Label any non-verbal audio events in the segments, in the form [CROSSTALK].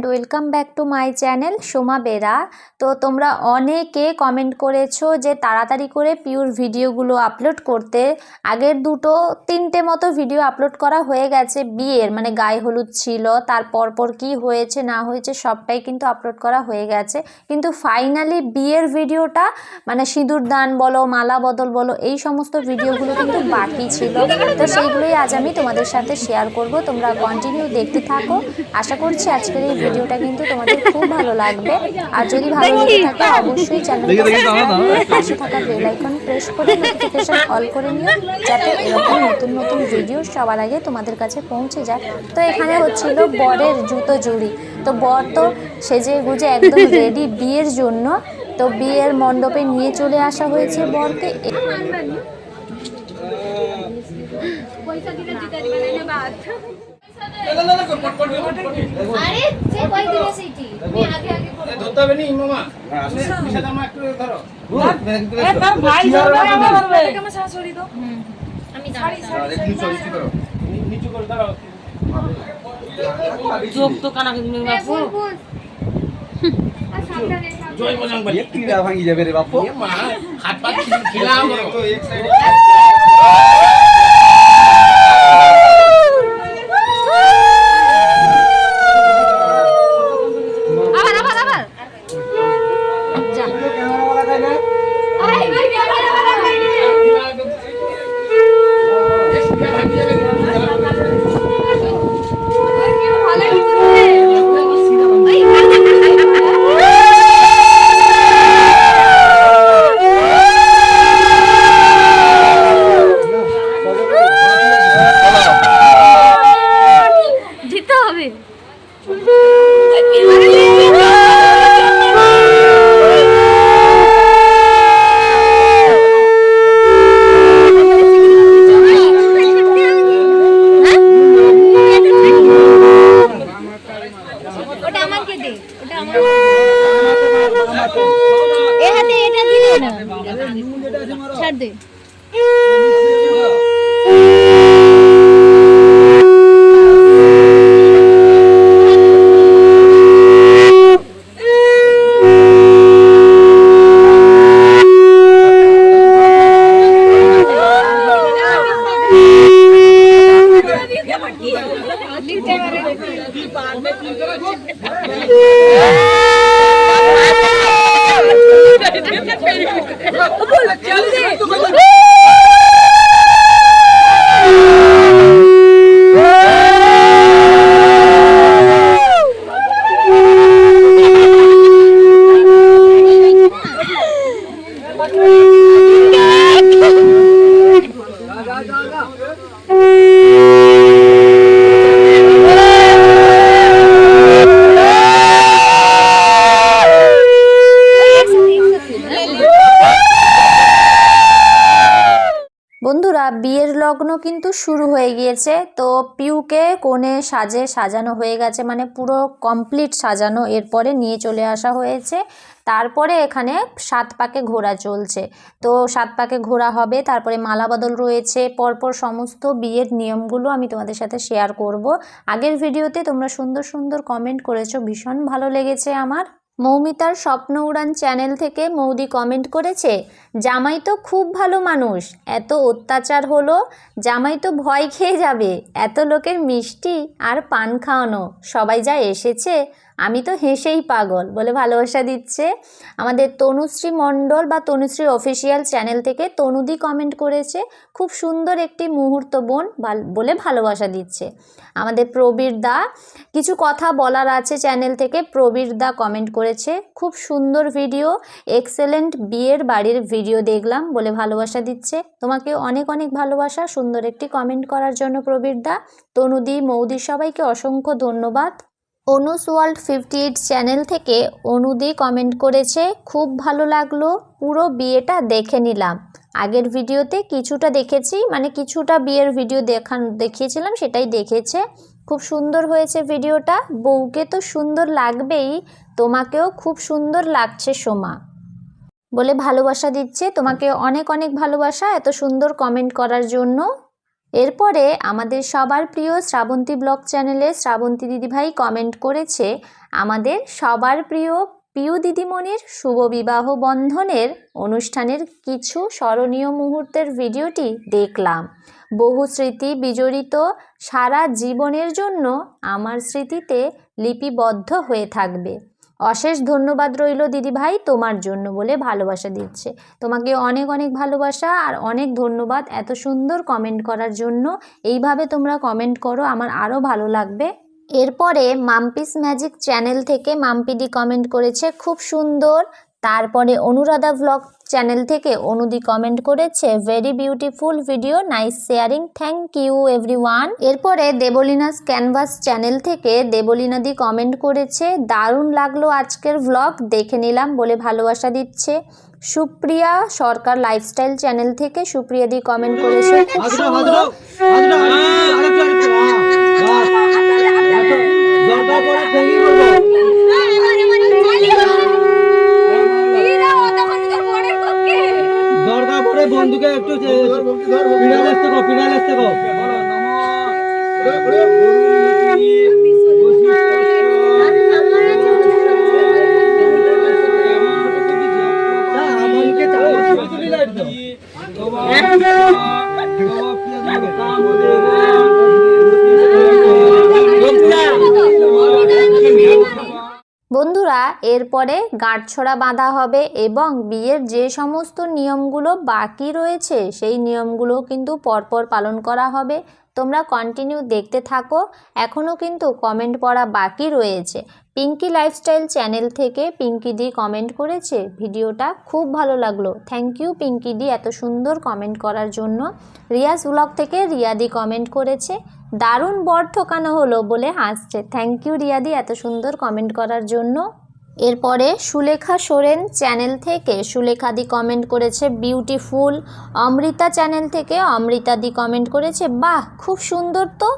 And welcome back to my channel Soma Bera তো তোমরা অনেকে কমেন্ট করেছ যে তাড়াতাড়ি করে পিওর ভিডিওগুলো আপলোড করতে। আগের দুটো, তিনটে মতো ভিডিও আপলোড করা হয়ে গেছে বিয়ের মানে গায়ে হলুদ ছিল, তার পরপর কি হয়েছে, না হয়েছে, সবটাই কিন্তু আপলোড করা হয়ে গেছে। কিন্তু ফাইনালি বিয়ের ভিডিওটা মানে সিঁদুর দান বলো, মালা বদল বলো, এই সমস্ত ভিডিওগুলো কিন্তু বাকি ছিল। তো সেইগুলোই আজ আমি তোমাদের সাথে শেয়ার করব। তোমরা কন্টিনিউ দেখতে থাকো। আশা করছি আজকের এই ভিডিওটা কিন্তু তোমাদের খুব ভালো লাগবে। আর যদি ভালো লেগে থাকে অবশ্যই চ্যানেলটা পাশে থাকা বেল আইকন প্রেস করে নোটিফিকেশন অল করে নিও যাতে এরকম নতুন নতুন ভিডিও সবার আগে তোমাদের কাছে পৌঁছে যায়। তো এখানে হচ্ছিল বরের জুতো জুড়ি তো বর তো সেজে গুজে একদম রেডি বিয়ের জন্য। তো বিয়ের মণ্ডপে নিয়ে চলে আসা হয়েছে বরকে। পয়সা দিলে জিতা দিবে না বাদ। আরে যে কই দিবে সেইটি তুমি আগে আগে করো। ধরতে হবে নি মামা বিষয় জামা একটু ধরো। তার ভাই যাবে আমার ধরবে আমি দাঁড়াই নি- নিচু করে দাঁড়াও চোখ তো কানা কিন্তু বাপু। জয় বজরং বলি ভাঙি যাবে রে বাপু। হাত পা এক সাইডে বন্ধুরা বিয়ের লগ্ন কিন্তু শুরু হয়ে গিয়েছে। তো পিউকে কোণে সাজে সাজানো হয়ে গেছে মানে পুরো কমপ্লিট সাজানো এরপরে নিয়ে চলে আসা হয়েছে। তারপরে এখানে সাত পাকে ঘোরা চলছে। তো সাত পাকে ঘোরা হবে, তারপরে মালা বদল রয়েছে। পরপর সমস্ত বিয়ের নিয়মগুলো আমি তোমাদের সাথে শেয়ার করব। আগের ভিডিওতে তোমরা সুন্দর সুন্দর কমেন্ট করেছ, ভীষণ ভালো লেগেছে আমার। মৌমিতার স্বপ্ন উড়ান চ্যানেল থেকে মৌদি কমেন্ট করেছে, জামাই তো খুব ভালো মানুষ, এত অত্যাচার হলো, জামাই তো ভয় খেয়ে যাবে, এত লোকের মিষ্টি আর পান খাওয়ানো, সবাই যা এসেছে আমি তো হেসেই পাগল বলে ভালোবাসা দিচ্ছে। আমাদের তনুশ্রী মণ্ডল বা তনুশ্রী অফিসিয়াল চ্যানেল থেকে তনুদি কমেন্ট করেছে, খুব সুন্দর একটি মুহূর্ত বোন বলে ভালোবাসা দিচ্ছে। আমাদের প্রবীর দা, কিছু কথা বলার আছে চ্যানেল থেকে, প্রবীর দা কমেন্ট করেছে। খুব সুন্দর ভিডিও এক্সেলেন্ট বিয়ের বাড়ির ভিডিও দেখলাম বলে ভালোবাসা দিচ্ছে। তোমাকে অনেক অনেক ভালোবাসা, সুন্দর একটি কমেন্ট করার জন্য প্রবীর দা। তনুদি, মৌদি সবাইকে অসংখ্য ধন্যবাদ। অনুস ওয়ার্ল্ড ফিফটি এইট চ্যানেল থেকে অনুদি কমেন্ট করেছে, খুব ভালো লাগল, পুরো বিয়েটা দেখে নিলাম। আগের ভিডিওতে কিছুটা দেখেছি মানে কিছুটা বিয়ের ভিডিও দেখান, দেখিয়েছিলাম, সেটাই দেখেছে। খুব সুন্দর হয়েছে ভিডিওটা, বউকে তো সুন্দর লাগবেই, তোমাকেও খুব সুন্দর লাগছে সোমা। বলে ভালোবাসা দিচ্ছে, তোমাকে অনেক অনেক ভালোবাসা, এত সুন্দর কমেন্ট করার জন্য। এরপরে আমাদের সবার প্রিয় শ্রাবন্তী ব্লগ চ্যানেলে শ্রাবন্তী দিদিভাই কমেন্ট করেছে, আমাদের সবার প্রিয় পিউ দিদিমণির শুভ বিবাহ বন্ধনের অনুষ্ঠানের কিছু স্মরণীয় মুহূর্তের ভিডিওটি দেখলাম। বহু স্মৃতি বিজড়িত সারা জীবনের জন্য আমার স্মৃতিতে লিপিবদ্ধ হয়ে থাকবে। অশেষ ধন্যবাদ রইল দিদি ভাই তোমার জন্য বলে ভালোবাসা দিচ্ছে। তোমাকে অনেক অনেক ভালোবাসা আর অনেক ধন্যবাদ এত সুন্দর কমেন্ট করার জন্য। এইভাবে তোমরা কমেন্ট করো, আমার আরও ভালো লাগবে। এরপরে মাম্পিস ম্যাজিক চ্যানেল থেকে মাম্পিডি কমেন্ট করেছে, খুব সুন্দর। তারপরে অনুরাধা ভ্লগ চ্যানেল থেকে অনুদি কমেন্ট করেছে very beautiful video nice sharing thank you everyone এরপরে দেবলিনাস ক্যানভাস চ্যানেল থেকে দেবলিনাদি কমেন্ট করেছে দারুণ লাগল আজকের ভ্লগ দেখে নিলাম বলে ভালোবাসা দিচ্ছে সুপ্রিয়া সরকার লাইফস্টাইল চ্যানেল থেকে সুপ্রিয়াদি কমেন্ট করেছে খুব সুন্দর হাজরা হাজরা আরেকটু আরেকটু দরকার পড়ে ঠেঙ্গি করব দরকার বন্ধুকে একটু পিড়াল আসতে কো পিড়াল আসতে কো আমাকে লাইট দাও এরপরে গাঁটছড়া বাঁধা হবে এবং বিয়ের যে সমস্ত নিয়মগুলো বাকি রয়েছে, সেই নিয়মগুলো কিন্তু পরপর পালন করা হবে। তোমরা কন্টিনিউ দেখতে থাকো। এখনও কিন্তু কমেন্ট পড়া বাকি রয়েছে। পিঙ্কি লাইফস্টাইল চ্যানেল থেকে পিঙ্কি দি কমেন্ট করেছে। ভিডিওটা খুব ভালো লাগল। থ্যাংক ইউ পিঙ্কি দি এত সুন্দর কমেন্ট করার জন্য। রিয়াজ ব্লগ থেকে রিয়াদি কমেন্ট করেছে। দারুণ বর ঠোকানো হলো বলে হাসছে। থ্যাংক ইউ রিয়াদি এত সুন্দর কমেন্ট করার জন্য। এরপরে সুলেখা সোরেন চ্যানেল থেকে সুলেখাদি কমেন্ট করেছে বিউটিফুল অমৃতা চ্যানেল থেকে অমৃতাদি কমেন্ট করেছে, বাহ, খুব সুন্দর তো।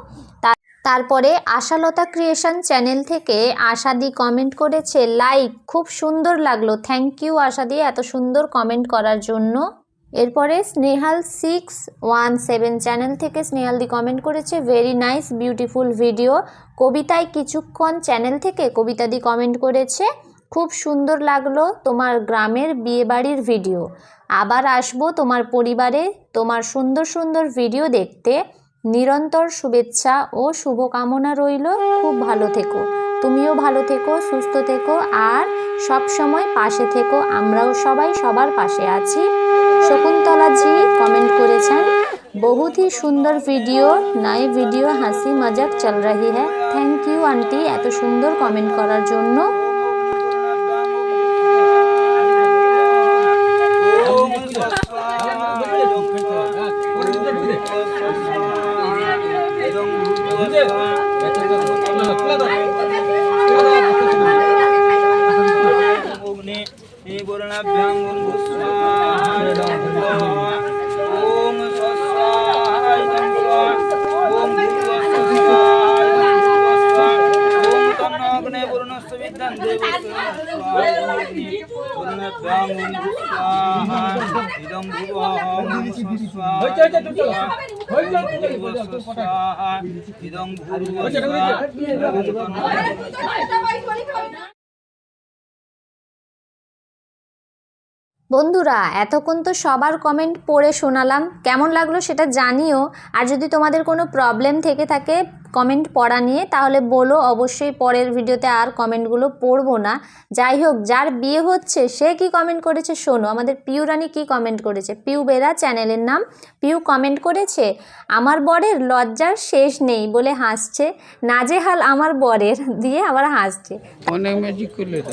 তারপরে আশালতা ক্রিয়েশন চ্যানেল থেকে আশাদি কমেন্ট করেছে লাইক খুব সুন্দর লাগল। থ্যাংক ইউ আশাদি এত সুন্দর কমেন্ট করার জন্য। এরপরে Snehal six one seven channel থেকে স্নেহালদি কমেন্ট করেছে ভেরি নাইস বিউটিফুল ভিডিও কবিতায় কিছুক্ষণ চ্যানেল থেকে কবিতাদি কমেন্ট করেছে খুব সুন্দর লাগল তোমার গ্রামের বিয়েবাড়ির ভিডিও আবার আসব তোমার পরিবারে তোমার সুন্দর সুন্দর ভিডিও দেখতে। নিরন্তর শুভেচ্ছা ও শুভকামনা রইল। খুব ভালো থেকো। তুমিও ভালো থেকো, সুস্থ থেকো আর সব সময় পাশে থেকো। আমরাও সবাই সবার পাশে আছি। শকুন্তলাজি কমেন্ট করেছেন, বহুত সুন্দর ভিডিও নাই ভিডিও হাসি মজাক চল রহি হ্যাঁ থ্যাংক ইউ আন্টি এত সুন্দর কমেন্ট করার জন্য। বন্ধুরা, এতক্ষণ তো সবার কমেন্ট পড়ে শোনালাম। কেমন লাগল সেটা জানিও। আর যদি তোমাদের কোনো প্রবলেম থেকে থাকে কমেন্ট পড়া নিয়ে তাহলে বলো অবশ্যই পরের ভিডিওতে আর কমেন্টগুলো পড়ব না। যাই হোক যার বিয়ে হচ্ছে সে কি কমেন্ট করেছে শোনো আমাদের পিউ রানী কী কমেন্ট করেছে? পিউ বেরা চ্যানেলের নাম পিউ কমেন্ট করেছে আমার বরের লজ্জার শেষ নেই বলে হাসছে। নাজেহাল আমার বরের দিয়ে আবার হাসছে। অনেক ম্যাজিক করলে তো।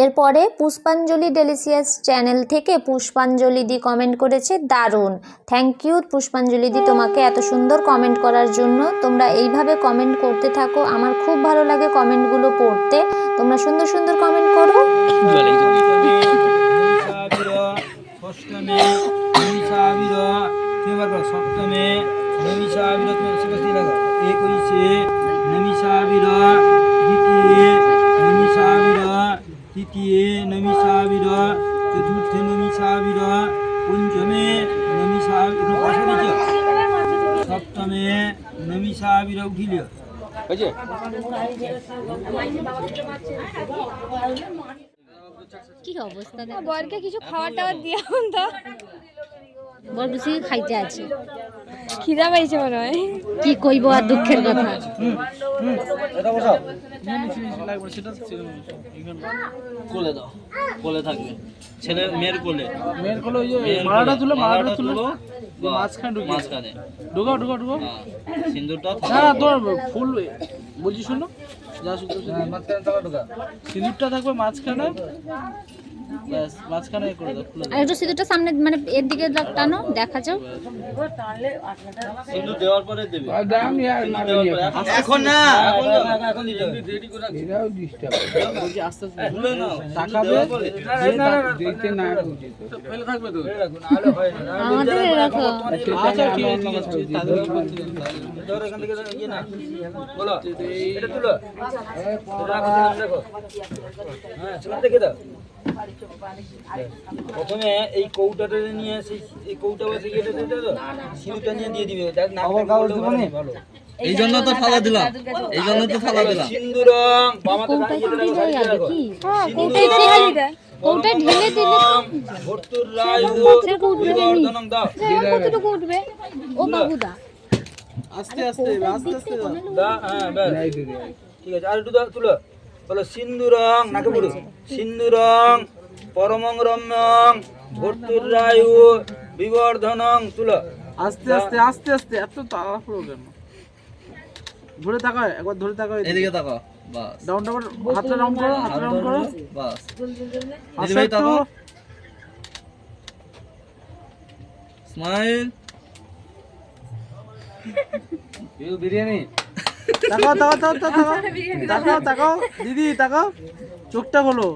এরপরে পুষ্পাঞ্জলি ডেলিসিয়াস চ্যানেল থেকে পুষ্পাঞ্জলি দি কমেন্ট করেছে দারুণ। থ্যাংক ইউ পুষ্পাঞ্জলি দি, তোমাকে এত সুন্দর কমেন্ট করার জন্য। তোমরা এইভাবে কমেন্ট করতে থাকো, আমার খুব ভালো লাগে কমেন্টগুলো পড়তে। তোমরা সুন্দর সুন্দর কমেন্ট করো। দ্বিতীয় তৃতীয় নমিষাবির চতুর্থে নমিষাবির পঞ্চমে নমিষাবির পাশে দিচ্ছ সপ্তমে নমিষাবির উঠিল কি অবস্থা বরকে কিছু খাওয়া টাবার দিয়ে তো বড় বেশি খাইতে আছে খিদা পাইছে মনে হয় কি কইব আর দুঃখের কথা এটা কোলে দাও কোলে থাকবে ছেলে মেয়ের কোলে মেয়ের কোলে ওই যে মালাটা কোলে। তুলো মালাটা তুলো মাঝখানে দাও। মাঝখানে ঢুকাও ঢুকাও ঢুকাও হ্যাঁ, সিন্দুরটা না তোর ফুল বলছি শোনো যা শুধু ঢোকা সিঁদুরটা থাকবে মাঝখানে ব্যাস মাঝখানে করে দাও খুলে আর একটু সিঁদুরটা সামনে মানে এর দিকে টানো দেখা যাও দেওয়ার পরে দেবে। এখন বলছি আস্তে আস্তে নাও। তাকাবে ফেলে থাকবে তো? হয় আমাদের এরকম আচ্ছা ঠিক আছে ঠিক আছে। তাদের উপর দিলে এখান থেকে ইয়ে না বলো। এটা তুলো। রাখো সেখানে হ্যাঁ সেখানে রেখে দাও। প্রথমে এই কৌটাটা নিয়ে সেই এই কৌটা বসে গিয়ে এটা দিতে দাও সিঁদুরটা নিয়ে দিয়ে দিবে। দেখ না কাগজ দেবো ভালো। এই জন্য তো থালা দিলাম। এই জন্য তো থালা দিলাম। সিন্দুরং বামাতে কোনটা দাঁড়িয়ে কি দেয় আগে রাখো কি? হ্যাঁ কোথায় শেখালি দেয় কোনটা ঢেলে দিলে ভর্তুর রায় না এমনি। বিবর্ধনং দাও। কতটুকু উঠবে? ও বাবুদা। আস্তে আস্তে আস্তে আস্তে দা হ্যাঁ ঠিক আছে আর একটু দাও তুলো। বলো সিন্দুরং নাকে পড়ো সিন্দুরং পরমং রম্যং ভর্তুর রায়ু বিবর্ধনং তুলো। আস্তে আস্তে আস্তে আস্তে এত তাড়াহুড়ো কেন? ধরে তাকাও একবার ধরে তাকাও এদিকে। তাকাও বাস। ডাউন ডাউন হাতটা ডাউন করো হাতটা ডাউন করো। বাস। আস্তে দিদিভাই একটু তাকাও। স্মাইল [LAUGHS] বিরিয়ানি। তাকাও তাকাও তাকাও তাকাও। তাকাও তাকাও। দিদি তাকাও। চোখটা খোলো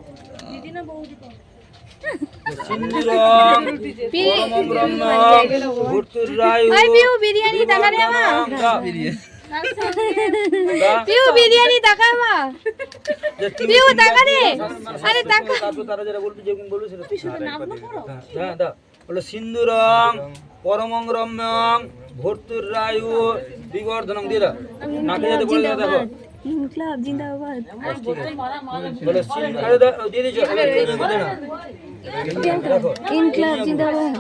বিরিয়ানি টাকা রে মা দাও। দাও। পিউ বিরিয়ানি টাকা মা পিউ টাকা রে আরে টাকা তারা যেটা বলবে যেরকম বলবে সেটা হ্যাঁ দাও বলো সিন্দুরং পরমং রম্যং ভর্তুর রায়ু বিবর্ধনং দিয়ে দাও। নাকে যাতে বলে দেখো ক্লাব জিন্দাবাদ বলো সিন্দুর আরে দাও দিয়ে দিছো এবার এই জায়গায় দিয়ে নাও। দেখো। ইন জিন্দাবাদ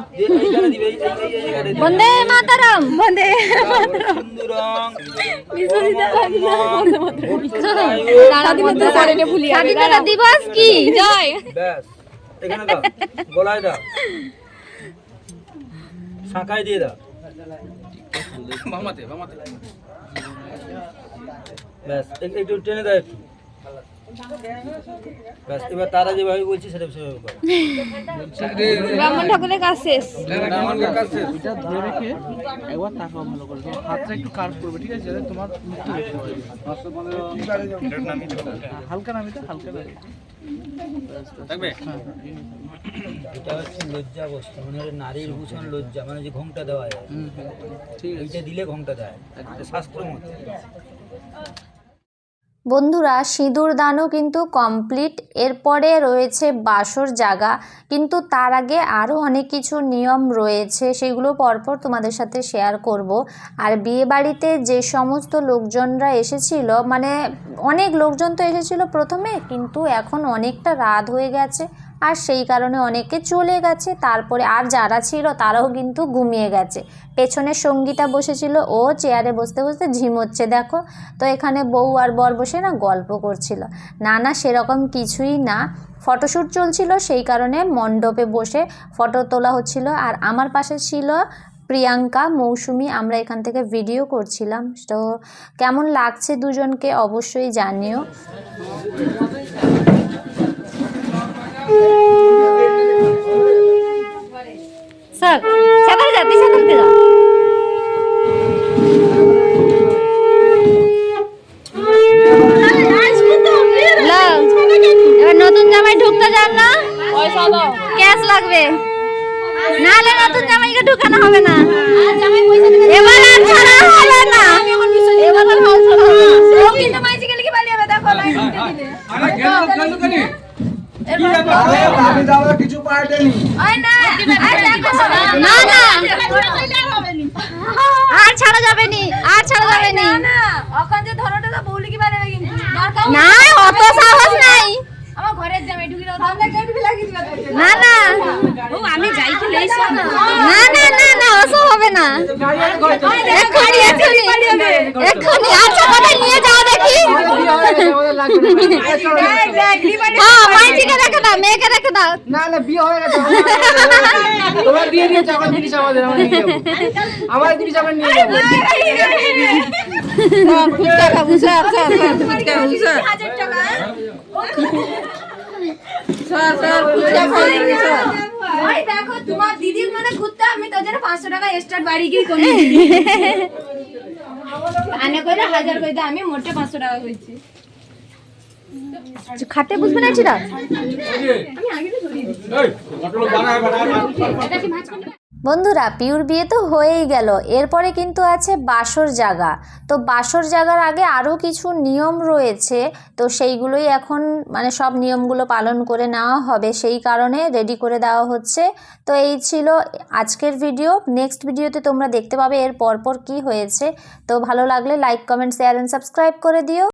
বন্দে মাতারাম। বন্দে রায়ু স্বাধীনতা দিবস কি? জয়। এখানে দাও। গলায় দাও। শাঁখায় দিয়ে দাও। বামাতে বামাতে ব্যাস একটু টেনে দাও একটু। ব্যাস এবার তারা যেভাবে বলছি সেটা সেভাবে করো ব্রাহ্মণ ঠাকুরের কাজ শেষ। এটা ধরে রেখে একবার তাকাও ভালো করে হাতটা একটু কার্ভ করবে ঠিক আছে? তোমার মুখটা দেখতে পাবে হালকা নামিতে হালকা নামিতে থাকবে? এটা হচ্ছে লজ্জা বস্তু মানে নারীর ভূষণ লজ্জা মানে যে ঘোমটা দেওয়া যায়। ঠিক এইটা দিলে ঘোমটা দেয়। শাস্ত্র মতে। বন্ধুরা, সিঁদুর দানও কিন্তু কমপ্লিট এরপরে রয়েছে বাসর জাগা। কিন্তু তার আগে আরও অনেক কিছু নিয়ম রয়েছে, সেগুলো পরপর তোমাদের সাথে শেয়ার করব। আর বিয়ে বাড়িতে যে সমস্ত লোকজনরা এসেছিল মানে অনেক লোকজন তো এসেছিল প্রথমে, কিন্তু এখন অনেকটা রাত হয়ে গেছে। আর সেই কারণে অনেকে চলে গেছে। তারপরে আর যারা ছিল, তারাও কিন্তু ঘুমিয়ে গেছে। পেছনে সঙ্গীতা বসেছিল, ও চেয়ারে বসতে বসতে ঝিমোচ্ছে দেখো। তো এখানে বউ আর বর বসে না গল্প করছিল। না না, সেরকম কিছুই না। ফটোশ্যুট চলছিল, সেই কারণে মণ্ডপে বসে ফটো তোলা হচ্ছিল। আর আমার পাশে ছিল প্রিয়াঙ্কা, মৌসুমি, আমরা এখান থেকে ভিডিও করছিলাম। তো কেমন লাগছে দুজনকে অবশ্যই জানিও। স্যার সাঁতার যা তুই সাঁতারতে যা এবার নতুন জামাই ঢুকতে যান না। ক্যাশ লাগবে। নাহলে নতুন জামাইকে না। না না। আর ছাড়া যাবে নি। আর ছাড়া যাবে নি। না না। ওখান যে ধরোটা তো বউলি কি পালিয়ে কিন্তু? না অত সাহস নাই। আমার ঘরের জামাই ঢুকি দাও। সামনে গেট বি না না। ও আমি যাই কি লেইছো না। না না না না ওসব হবে না। এক্ষুনি এক্ষুনি এক্ষুনি আচ্ছা কোথায় নিয়ে যাও দেখি মেয়েকে রেখে দাও না না বিয়ে হয়ে তোমার দিয়ে দিদির মানে ঘুরতে আমি তোর পাঁচশো টাকা এক্সট্রা বাড়ি গিয়ে করে হাজার করে আমি মোটে পাঁচশো টাকা করেছি খাতে বুঝবে না এটা বন্ধুরা, পিউর বিয়ে তো হয়েই গেল। এরপরে কিন্তু আছে বাসর জাগা। তো বাসর জাগার আগে আরও কিছু নিয়ম রয়েছে। তো সেইগুলোই এখন মানে সব নিয়মগুলো পালন করে নেওয়া হবে। সেই কারণে রেডি করে দেওয়া হচ্ছে। তো এই ছিল আজকের ভিডিও নেক্সট ভিডিওতে তোমরা দেখতে পাবে এর পরপর কি হয়েছে। তো ভালো লাগলে like comment share and subscribe করে দিও।